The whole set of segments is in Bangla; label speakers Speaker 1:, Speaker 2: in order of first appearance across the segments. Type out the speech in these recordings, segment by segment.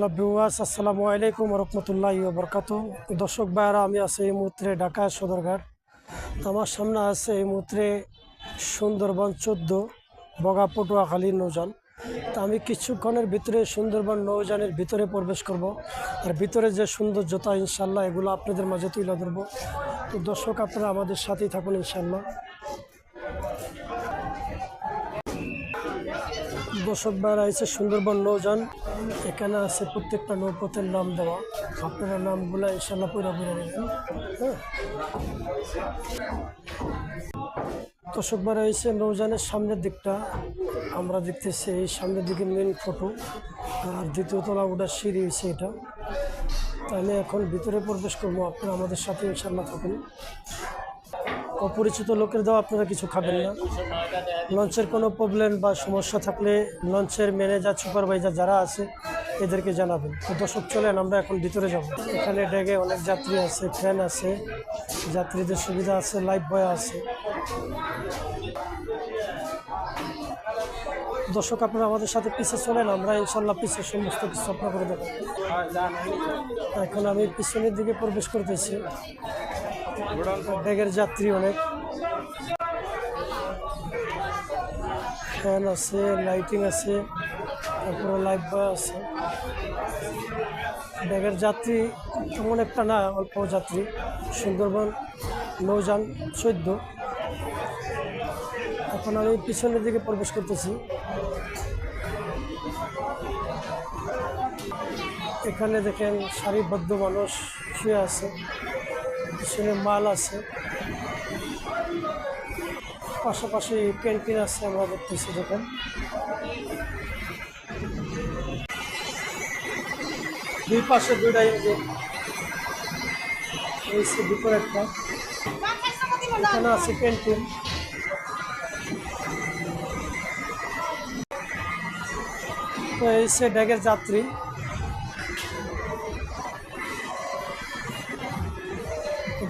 Speaker 1: হ্যালো বিওয়াস আসসালামু আলাইকুম রহমতুল্লাহ বরকাত দর্শক ভাইয়ারা, আমি আছি এই মুহূর্তে ঢাকা সদরঘাট। আমার সামনে আছে এই মুহূর্তে সুন্দরবন চোদ্দ, বগা পটুয়াখালী নৌজান তো আমি কিছুক্ষণের ভিতরে সুন্দরবন নৌজানের ভিতরে প্রবেশ করব। আর ভিতরে যে সৌন্দর্যতা ইনশাল্লাহ এগুলো আপনাদের মাঝে তুলে ধরবো। তো দর্শক, আপনারা আমাদের সাথেই থাকুন ইনশাল্লাহ দর্শক ভাইরা এসে সুন্দরবন নৌযান। এখানে আছে প্রত্যেকটা নৌপথের নাম দেওয়া। আপনারা নামগুলো ইনশাল্লাহ পুরো পুরো নেবেন। হ্যাঁ। দর্শক ভাইরা এসে নৌযানের সামনের দিকটা। আমরা দেখতেছি এই সামনের দিকে মেন ফটো আর দ্বিতীয় তলা ওটার সিঁড়ি হয়েছে এটা। তো আমি এখন ভিতরে প্রবেশ করব। আপনারা আমাদের সাথে ইনশাল্লাহ থাকুন। অপরিচিত লোকের দেওয়া আপনারা কিছু খাবেন না। লঞ্চের কোনো প্রবলেম বা সমস্যা থাকলে লঞ্চের ম্যানেজার সুপারভাইজার যারা আছে, এদেরকে জানাবেন। তো দর্শক, চলেন আমরা এখন ভিতরে যাব। এখানে ডেগে অনেক যাত্রী আছে ফ্যান আছে, যাত্রীদের সুবিধা আছে লাইফ বয় আছে। দর্শক, আপনারা আমাদের সাথে পিছে চলেন, আমরা ইনশাল্লাহ পিছে সমস্ত কিছু আপনার করে দেবো এখন আমি পিছনের দিকে প্রবেশ করতেছি। ব্যাগের যাত্রী অনেক। ফ্যান আছে, লাইটিং আছে, তারপরে লাইট বয় আছে। ব্যাগের যাত্রী তেমন একটা না, অল্প যাত্রী। সুন্দরবন, নৌযান, চোদ্দ। এখন আমি পিছনের দিকে প্রবেশ করতেছি। এখানে দেখেন সারিবদ্ধ মানুষ শুয়ে আছে। পিছনে মাল আছে। পাশাপাশি ক্যান্টিন আছে আমরা দেখতেছি দেখেন। দুই পাশে দুইটা সে দুপুর একটা এখানে আছে ক্যান্টিন তো এই সে যাত্রী।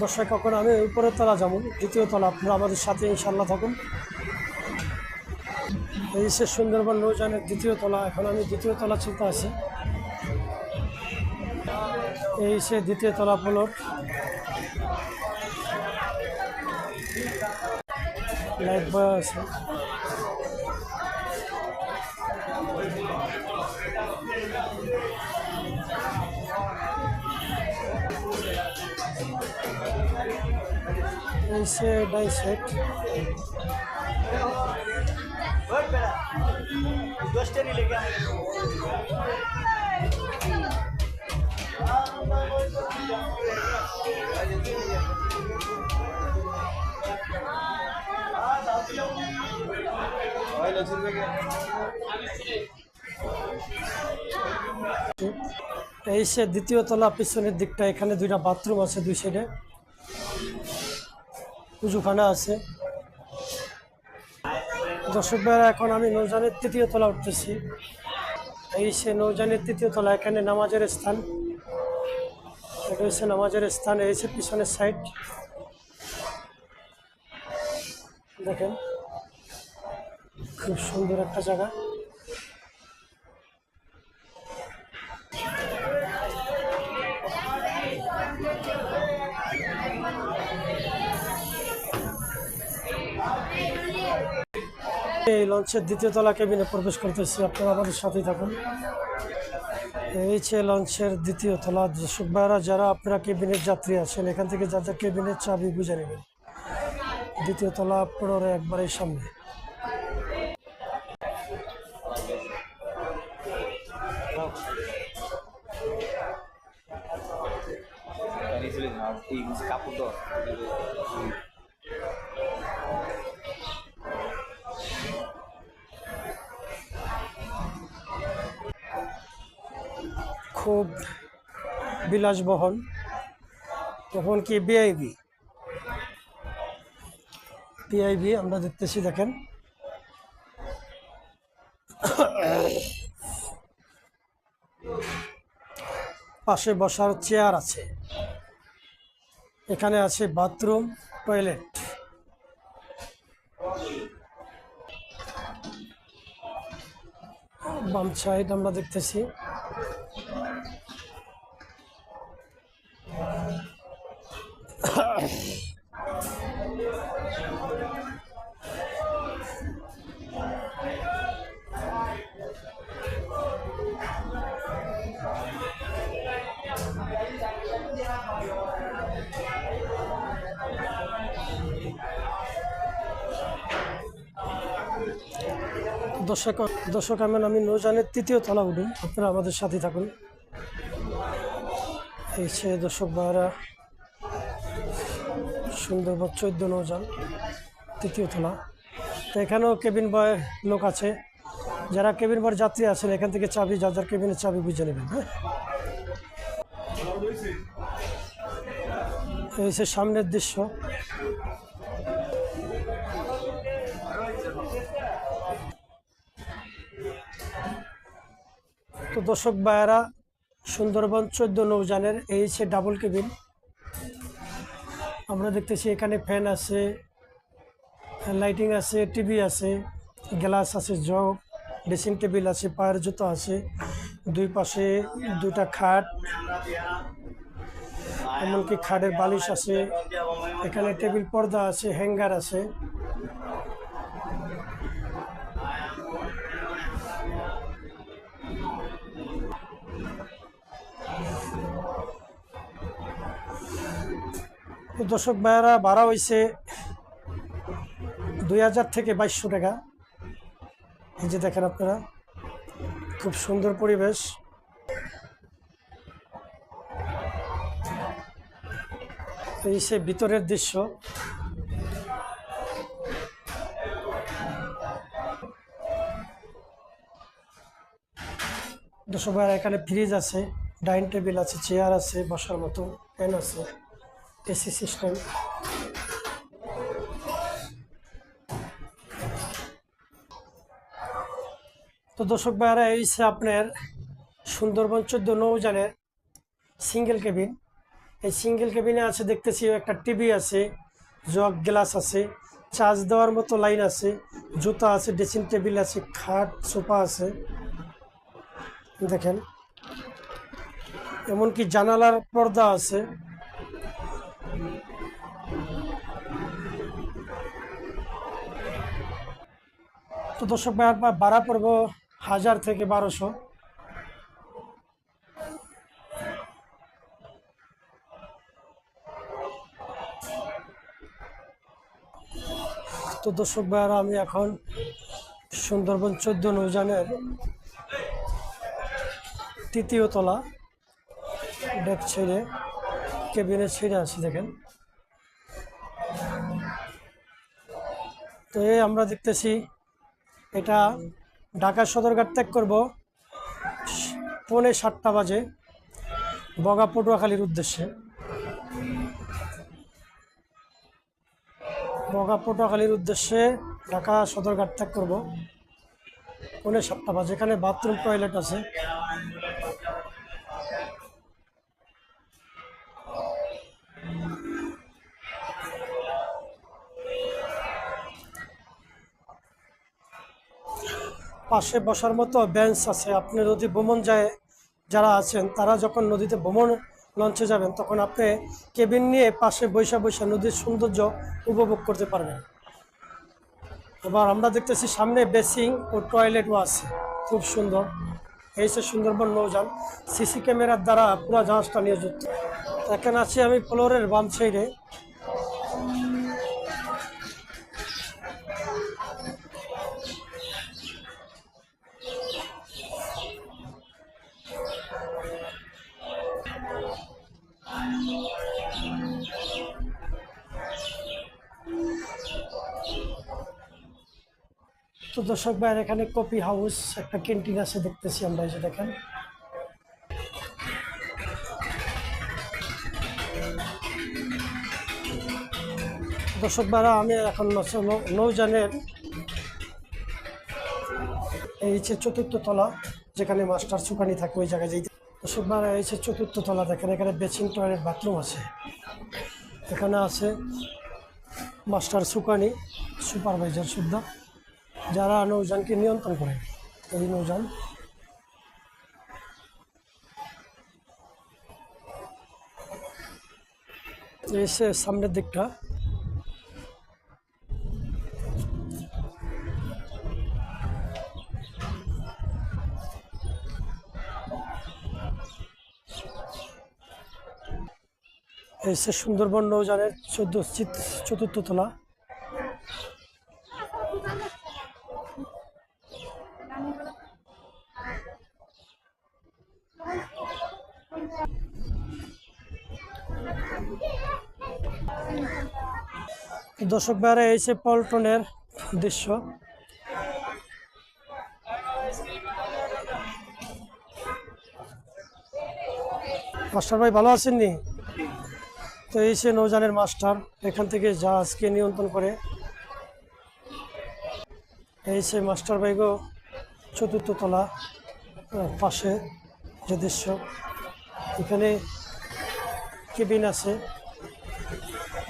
Speaker 1: দর্শক এখন আমি উপরের তলা যাব, দ্বিতীয় তলা, আপনারা আমাদের সাথে ইনশাল্লাহ থাকুন। এই সে সুন্দরবন নৌজানের দ্বিতীয় তলা, এখন আমি দ্বিতীয় তলা চিন্তা আছে। এই সে দ্বিতীয় তলা প্লট। লাইট বয় আছে। এই সে ডাই সেট। এই সে দ্বিতীয় তলা পিছনের দিকটা, এখানে দুইটা বাথরুম আছে দুই সাইডে পুজোখানা আছে। দর্শক ভাইরা, এখন আমি নৌজানের তৃতীয় তলা উঠতেছি। এই সে নৌজানের তৃতীয় তলা, এখানে নামাজের স্থান। এটা হচ্ছে নামাজের স্থান, এই পিছনের সাইড দেখেন, খুব সুন্দর একটা জায়গা। এই লঞ্চের দ্বিতীয় তলা কেবিনে প্রবেশ করতেছি। আপনারা আমাদের সাথেই থাকুন। এই যে লঞ্চের দ্বিতীয় তলা ভাইরা যারা আপনারা কেবিনের যাত্রী আছেন, এখান থেকে যা যা কেবিনের চাবি বুঝে নেবেন। দ্বিতীয় তলা পনেরো একবারের সামনে।
Speaker 2: কাপড়
Speaker 1: খুব বিলাসবহল, তখন কি বিআইবি বিআইবি আমরা দেখতেছি, দেখেন। পাশে বসার চেয়ার আছে। এখানে আছে বাথরুম, টয়লেট। বাম সাইড আমরা দেখতেছি। দর্শক দর্শক, আমি আমি নৌজানের তৃতীয় তলা উঠুন আপনারা আমাদের সাথে থাকুন। এই সে দর্শক ভাইরা সুন্দরবন চোদ্দ নৌজান তৃতীয় তলা তো এখানেও কেবিন বয় লোক আছে। যারা কেবিন বয় যাত্রী আছেন, এখান থেকে চাবি, যার যার কেবিনের চাবি বুঝে নেবেন হ্যাঁ? এই সে সামনের দৃশ্য। তো দর্শক ভাইয়েরা, সুন্দরবন চোদ্দ নৌজানের এই হচ্ছে ডাবল কেবিন আমরা দেখতেছি এখানে ফ্যান আছে লাইটিং আছে টিভি আছে গ্লাস আছে, জগ ড্রেসিং টেবিল আছে, পায়ের জুতো আছে, দুই পাশে দুটা খাট, এমনকি খাটের বালিশ আছে, এখানে টেবিল পর্দা আছে, হ্যাঙ্গার আছে। তো দর্শক ভাইয়ারা, ভাড়া হয়েছে দুই হাজার থেকে বাইশশো টাকা। এই যে দেখেন আপনারা, খুব সুন্দর পরিবেশ। এই সে ভিতরের দৃশ্য। দর্শক ভাইয়ারা, এখানে ফ্রিজ আছে, ডাইনিং টেবিল আছে, চেয়ার আছে, বসার মতো, ফ্যান আছে। এসি সিস্টেম তো দর্শক ভাইয়ারা, এই হচ্ছে আপনার সুন্দরবন চোদ্দ নৌজানের সিঙ্গেল কেবিন এই সিঙ্গেল কেবিনে আছে, দেখতেছি একটা টিভি আছে, জগ গ্লাস আছে, চার্জ দেওয়ার মতো লাইন আছে, জুতা আছে, ড্রেসিং টেবিল আছে, খাট, সোফা আছে। দেখেন, এমনকি জানালার পর্দা আছে। তো দর্শক ভাইয়ার পা- ভাড়া পড়ব হাজার থেকে বারোশো। তো দর্শক ভাইয়ারা আমি এখন সুন্দরবন চোদ্দ নৌজানের তৃতীয় তলা ডেক ছেড়ে, কেবিনে ছেড়ে আছি, দেখেন। তো এই আমরা দেখতেছি এটা ঢাকা সদরঘাট ত্যাগ করব। পৌনে সাতটা বাজে বগা পটুয়াখালীর উদ্দেশ্যে। বগা পটুয়াখালীর উদ্দেশ্যে ঢাকা সদরঘাট ত্যাগ করব। পৌনে সাতটা বাজে। এখানে বাথরুম, টয়লেট আছে। পাশে বসার মতো বেঞ্চ আছে। আপনি যদি ভ্রমণ যায়, যারা আছেন, তারা যখন নদীতে ভ্রমণ লঞ্চে যাবেন, তখন আপনি কেবিন নিয়ে পাশে বৈশা বৈশা নদীর সৌন্দর্য উপভোগ করতে পারবেন। এবার আমরা দেখতেছি সামনে বেসিং ও টয়লেটও আছে। খুব সুন্দর। এই সে সুন্দরবন নৌযান সিসি ক্যামেরার দ্বারা পুরো জাহাজটা নিয়ে নিয়োজিত এখানে আছি আমি ফ্লোরের বাম সাইডে তো দর্শক ভাইয়ের এখানে কফি হাউস, একটা ক্যান্টিন আছে দেখতেছি আমরা, এই যে দেখেন। দর্শক ভাইরা, আমি এখন নৌ- নৌ- নৌযানের এই হচ্ছে চতুর্থ তলা, যেখানে মাস্টার সুকানি থাকে, ওই জায়গায় যেতে। দর্শক ভাইরা, এই হচ্ছে চতুর্থ তলা, দেখেন, এখানে বেসিং টয়লেট বাথরুম আছে। এখানে আছে মাস্টার সুকানি, সুপারভাইজার সুদ্ধা। যারা নৌযানকে নিয়ন্ত্রণ করে, এই নৌযান। এসে সামনের দিকটা। এসে সুন্দরবন নৌযানের চোদ্দ চতুর্থ তলা। দর্শক বাইরে এসে পল্টনের দৃশ্য। মাস্টার ভাই, ভালো আছেন নি? তো এই সে নৌজানের মাস্টার, এখান থেকে জাহাজকে নিয়ন্ত্রণ করে। এই সে মাস্টার বাইগো চতুর্থ তলা পাশে যে দৃশ্য। এখানে কেবিন আছে।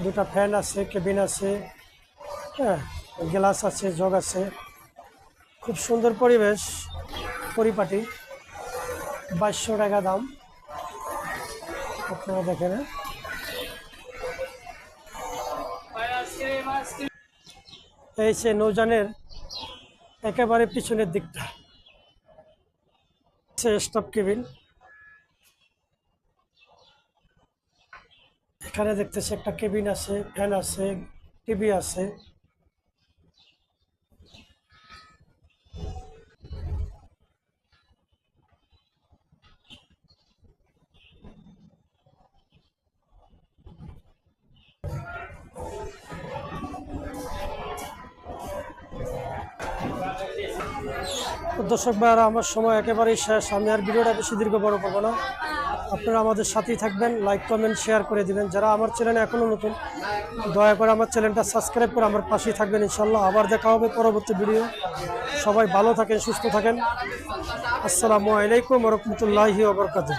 Speaker 1: দুটা ফ্যান আছে, কেবিন আছে হ্যাঁ গ্লাস আছে, জগ আছে। খুব সুন্দর পরিবেশ, পরিপাটি। বাইশশো টাকা দাম। আপনারা দেখেন হ্যাঁ? এই সে নৌজানের একেবারে পিছনের দিকটা। সে স্টাফ কেবিন এখানে দেখতেছি একটা কেবিন আছে, ফ্যান আছে, টিভি আছে। দর্শক ভাইয়ারা, আমার সময় একেবারেই শেষ। আমি আর ভিডিওটা বেশি দীর্ঘ বড় করব না। আপনারা আমাদের সাথেই থাকবেন লাইক কমেন্ট শেয়ার করে দিবেন। যারা আমার চ্যানেল এখনও নতুন, দয়া করে আমার চ্যানেলটা সাবস্ক্রাইব করে আমার পাশেই থাকবেন ইনশাল্লাহ আবার দেখা হবে পরবর্তী ভিডিও সবাই ভালো থাকেন, সুস্থ থাকেন। আসসালামু আলাইকুম রহমতুল্লাহি ওবরকাতুহ